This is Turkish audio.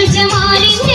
Her cemalin